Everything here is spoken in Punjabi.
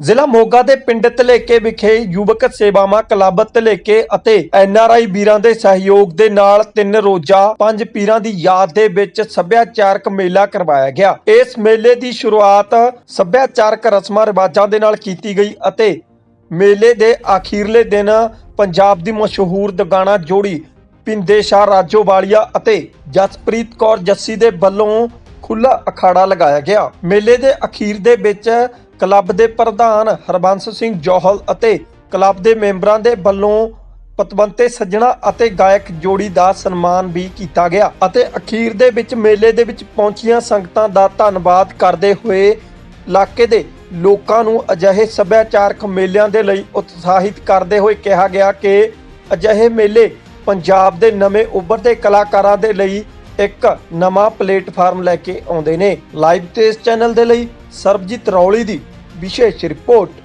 ਜ਼ਿਲ੍ਹਾ ਮੋਗਾ ਦੇ ਪਿੰਡ ਧਲੇਕੇ ਵਿਖੇ ਯੁਵਕ ਸੇਵਾਵਾਂ ਕਲੱਬ ਧਲੇਕੇ ਅਤੇ ਐਨਆਰਆਈ ਵੀਰਾਂ ਦੇ ਸਹਿਯੋਗ ਦੇ ਨਾਲ ਤਿੰਨ ਰੋਜ਼ਾ ਪੰਜ ਪੀਰਾਂ ਦੀ ਯਾਦ ਦੇ ਵਿੱਚ ਸੱਭਿਆਚਾਰਕ ਮੇਲਾ ਕਰਵਾਇਆ ਗਿਆ। ਇਸ ਮੇਲੇ ਦੀ ਸ਼ੁਰੂਆਤ ਸੱਭਿਆਚਾਰਕ ਰਸਮਾਂ ਰਿਵਾਜਾਂ ਦੇ ਨਾਲ ਕੀਤੀ ਗਈ ਅਤੇ ਮੇਲੇ ਦੇ ਅਖੀਰਲੇ ਦਿਨ ਪੰਜਾਬ ਦੀ ਮਸ਼ਹੂਰ ਦੁਗਾਣਾ ਜੋੜੀ ਪਿੰਦੇ ਸ਼ਾਹ ਰਾਜੋਵਾਲੀਆ ਅਤੇ ਜਸਪ੍ਰੀਤ ਕੌਰ ਜੱਸੀ ਦੇ ਵੱਲੋਂ ਖੁੱਲਾ ਅਖਾੜਾ ਲਗਾਇਆ ਗਿਆ। ਮੇਲੇ ਦੇ ਅਖੀਰ ਦੇ ਵਿੱਚ ਕਲੱਬ ਦੇ ਪ੍ਰਧਾਨ ਹਰਬੰਸ ਸਿੰਘ ਜੋਹਲ ਅਤੇ ਕਲੱਬ ਦੇ ਮੈਂਬਰਾਂ ਦੇ ਵੱਲੋਂ ਪਤਵੰਤੇ ਸੱਜਣਾ ਅਤੇ ਗਾਇਕ ਜੋੜੀ ਦਾ ਸਨਮਾਨ ਵੀ ਕੀਤਾ ਗਿਆ ਅਤੇ ਅਖੀਰ ਦੇ ਵਿੱਚ ਮੇਲੇ ਦੇ ਵਿੱਚ ਪਹੁੰਚੀਆਂ ਸੰਗਤਾਂ ਦਾ ਧੰਨਵਾਦ ਕਰਦੇ ਹੋਏ ਇਲਾਕੇ ਦੇ ਲੋਕਾਂ ਨੂੰ ਅਜਿਹੇ ਸੱਭਿਆਚਾਰਕ ਮੇਲਿਆਂ ਦੇ ਲਈ ਉਤਸ਼ਾਹਿਤ ਕਰਦੇ ਹੋਏ ਕਿਹਾ ਗਿਆ ਕਿ ਅਜਿਹੇ ਮੇਲੇ ਪੰਜਾਬ ਦੇ ਨਵੇਂ ਉੱਭਰਦੇ ਕਲਾਕਾਰਾਂ ਦੇ ਲਈ ਇੱਕ ਨਵਾਂ ਪਲੇਟਫਾਰਮ ਲੈ ਕੇ ਆਉਂਦੇ ਨੇ। ਲਾਈਵ ਤੇ ਇਸ ਚੈਨਲ ਦੇ ਲਈ ਸਰਬਜੀਤ ਰੌਲੀ ਦੀ ਵਿਸ਼ੇਸ਼ ਰਿਪੋਰਟ।